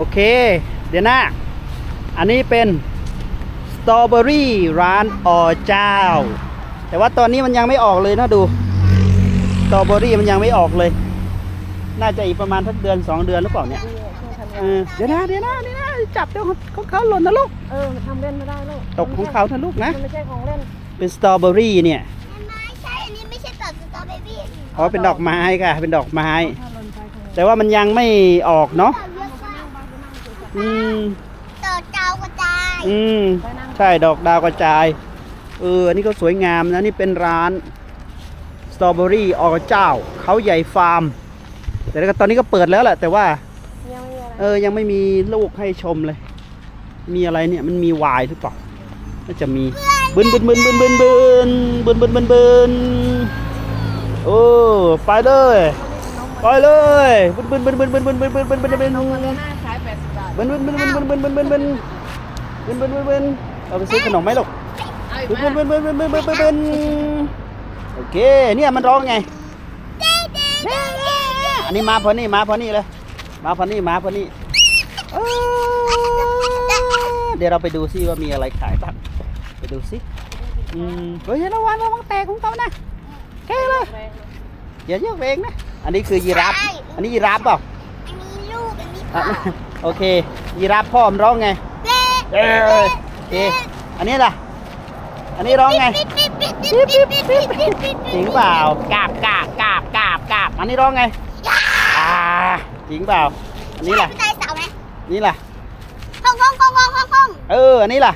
โอเค เดี๋ยวนะ อันนี้เป็นสตรอเบอรี่ร้านอเจ้า แต่ว่าตอนนี้มันยังไม่ออกเลยนะดูสตรอเบอรี่มันยังไม่ออกเลย น่าจะอีกประมาณสักเดือนสองเดือนหรือเปล่าเนี่ยเออเดี๋ยวนะเดี๋ยวนะเดี๋ยวนะจับเดี๋ยวของเขาหล่นนะลูก เออมันทำเล่นไม่ได้ลูกตกของเขานะลูกนะมันไม่ใช่ของเล่น เป็นสตรอเบอรี่เนี่ยไม่ใช่ อันนี้ไม่ใช่ตัดสตรอเบอรี่อ๋อเป็นดอกไม้ค่ะ เป็นดอกไม้ถ้าหล่นไปของแต่ว่ามันยังไม่ออกเนาะตัดเย อะมากอืมต่อเจ้ากระจายอืมใช่ดอกดาวกระจายเอออันนี้ก็สวยงามนะนี่เป็นร้านสตรอเบอรี่อเจ้าเขาใหญ่ฟาร์ม แต่ก็ตอนนี้ก็เปิดแล้วแหละแต่ว่ายังไม่มีอะไรเออยังไม่มีลูกให้ชมเลย มีอะไรเนี่ยมันมีวายหรือเปล่าน่าจะมีบึนบึนบึนบึนบึนบึนบึนบึนบึนบึนโอ้ไปเลยไปเลยบึนบึนบึนบึนบึนบึนบึนบึนบึน บึนบึนนมมันหน้าขาย80บาทบึนบึนบึนบึนบึนบึนบึนบึนบึนบึนบึนบึนบึนเอาไปซื้อขนมไหมลูกเอาอีกบึนไหมบึนบึนบึนบึนบึนบึนบึนโอเคเนี่ยมันร้องไงอันนี้มาพอนี่มาพอนี่เลยมาพอนี่มาพอนี่เดี๋ยวเราไปดูซิว่ามีอะไรขายบ้างไปดูซิอืมเฮ้ยระวังระวังแตกของเขานะแค่เลยอย่าเยอะเองนะอันนี้คือยีราฟอันนี้ยีราฟเปล่าอันนี้ลูกอันนี้ โอเคยีราฟพ่อมร้องไงเออโอันนี้ล่ะ อันนี้ร้องไงจริงเปล่ากาบกาบกาบกาบกาบอันนี้ร้องไงอ่าจริงเปล่าอันนี้ล่ะนี่ล่ะห้องห้องห้องห้องห้องเอออันนี้ล่ะ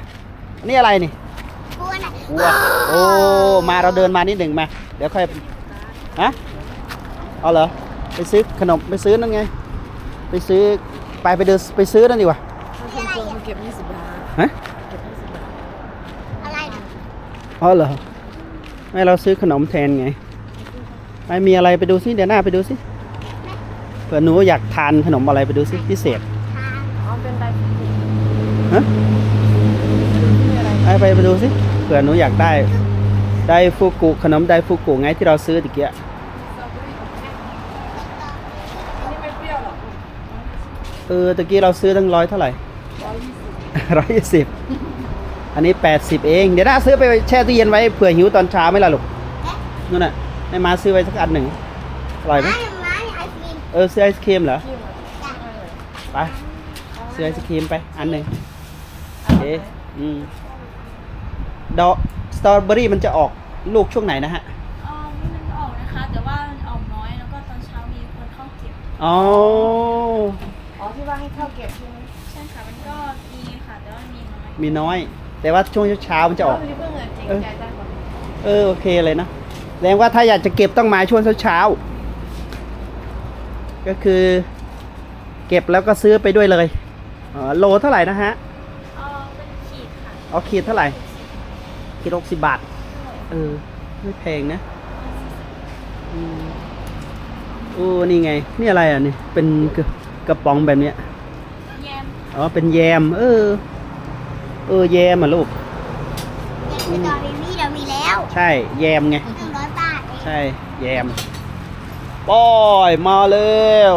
อันนี้อะไรนี่บัววัวโอ้มาเราเดินมานิดหนึ่งมาเดี๋ยวค่อยฮะเอาเหรอไปซื้อขนมไปซื้อนั่นไง ไปซื้อ ไปไปเดินไปซื้อนั่นดีกว่าถ้าคนโกงมันเก็บ20บาทฮะเก็บ20บาทอะไรนะอ๋อเหรอไม่เราซื้อขนมแทนไงไม่มีอะไรไปดูสิเดี๋ยวหน้าไปดูสิเผื่อหนูอยากทานขนมอะไรไปดูสิพิเศษทางอ๋อเป็นไดฮะมีอะไรไปไปไปดูสิเผื่อหนูอยากได้ไดฟูกุขนมไดฟูกุไงที่เราซื้อตะเกียสตรอเบอรี่อันนี้ไม่เปรี้ยวหรอก เออตะกี้เราซื้อตั้งร้อยเท่าไหร่120ร้อยยี่สิบอันนี้แปดสิบเอง เดี๋ยวน่าซื้อไปแช่ตู้เย็นไว้เผื่อหิวตอนเช้าไหม่ล่ะลูกนู่นน่ะให้มาซื้อไว้สักอันหนึ่งอร่อยไหมม้าม้าไอศครีมเออซื้อไอศครีมเหรอที่มันไปซื้อไอศครีมไปอันหนึ่งโอเคอืมดอกสตรอเบอรี่มันจะออกลูกช่วงไหนนะฮะเออมันออกนะคะ แต่ว่ามันออกน้อยแล้วก็ตอนเช้ามีคนเข้าเก็บอ๋ออ๋อ ที่ว่าให้เข้าเก็บใช่ไหมใช่ค่ะมันก็มีค่ะแต่ว่ามีน้อยมีน้อย แต่ว่าช่วงเช้าๆมันจะออก เพิ่งเงินจริงใจได้กว่าเออโอเคเลยนะแสดงว่าถ้าอยากจะเก็บต้องมาช่วงเช้าๆก็คือ เก็บแล้วก็ซื้อไปด้วยเลยอ๋อโลเท่าไหร่นะฮะเออเป็นขีดค่ะเอาขีดเท่าไหร่ขีดหกสิบบาท เออไม่แพงนะอืมโอ้นี่ไง นี่อะไรอะนี่เป็นกระ กระป๋องแบบเนี้ยแยมอ๋อเป็นแยม เออ เออแยมอะลูกสตรอเบอรี่เรามีแล้วใช่แยมไง หนึ่งร้อยบาทเองใช่ แยมปอยมาเร็ว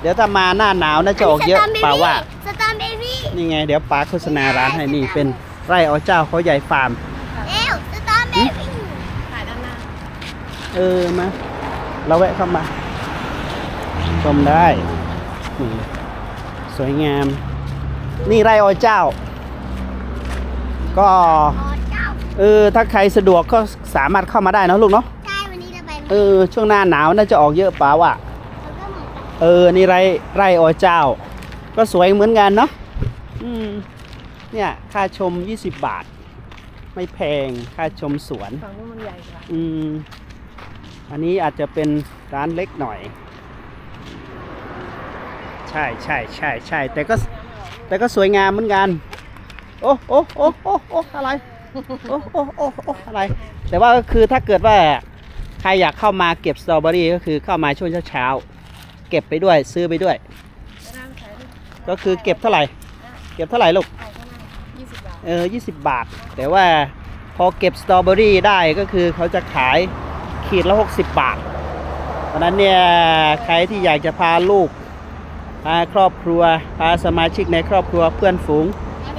เดี๋ยวถ้ามาหน้าหนาวน่าจะออกเยอะเปล่าว่า สตรอเบอรี่นี่ไง เดี๋ยวป้าโฆษณาร้านให้นี่เป็นไร่อเจ้าเขาใหญ่ฟาร์ม เร็วสตรอเบอรี่ขายด้านหน้าเออมาเราแวะเข้ามาชมได้ นี่สวยงาม นี่ไร่อเจ้า ก็อ๋อเจ้าเออถ้าใครสะดวกก็สามารถเข้ามาได้เนอะลูกเนาะใช่วันนี้เราไปเออช่วงหน้าหนาวน่าจะออกเยอะป่าว่ะมันก็เหมือนกันเออนี่ไร่ไร่อเจ้า ก็สวยเหมือนกันเนาะอืมเนี่ยค่าชม 20 บาท ไม่แพงค่าชมสวนฝั่งนู้นมันใหญ่กว่าอืมอันนี้อาจจะเป็นร้านเล็กหน่อย ใช่ใช่ใช่ใช่แต่ก็แต่ก็สวยงามเหมือนกัน โอ้โอ้โอ้โอ้โอ้อะไรโอ้โอ้โอ้โอ้อะไร แต่ว่าก็คือถ้าเกิดว่าใครอยากเข้ามาเก็บสตรอเบอรี่ก็คือเข้ามาช่วงเช้าๆเก็บไปด้วยซื้อไปด้วยด้านขายได้ก็คือเก็บเท่าไหร่ เก็บเท่าไหร่ลูกขายข้างหน้า20บาทเออ20บาท แต่ว่าพอเก็บสตรอเบอรี่ได้ก็คือเขาจะขายขีดละ 60 บาทเพราะฉะนั้นเนี่ยใครที่อยากจะพาลูก พาครอบครัวพาสมาชิกในครอบครัวเพื่อนฝูง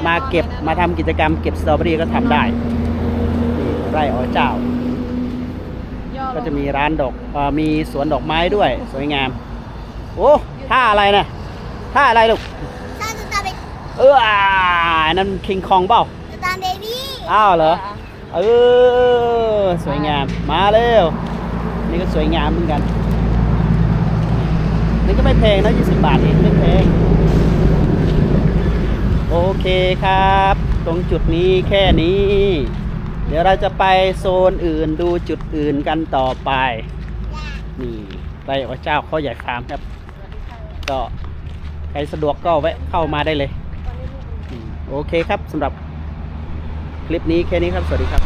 มาเก็บมาทำกิจกรรมเก็บสตรอเบอรี่ก็ทำได้นี่ไร่อ๋อเจ้าย่อลงก็จะมีร้านดอกเออมีสวนดอกไม้ด้วยสวยงาม โอ้ท่าอะไรนะท่าอะไรลูกถ้าสตรอเบอรี่เอออ่าอันนั้นคิงคองเปล่าสตรอเบอรี่อ้าวเหรอเออสวยงามมาเร็วนี่ก็สวยงามเหมือนกัน นี่ก็ไม่แพงนะ20 บาทเองไม่แพง โอเคครับ ตรงจุดนี้แค่นี้ เดี๋ยวเราจะไปโซนอื่นดูจุดอื่นกันต่อไป นี่ไรอ๋อเจ้าเขาใหญ่ฟาร์มครับ ก็ใครสะดวกก็แวะเข้ามาได้เลย โอเคครับสำหรับคลิปนี้แค่นี้ครับ สวัสดีครับ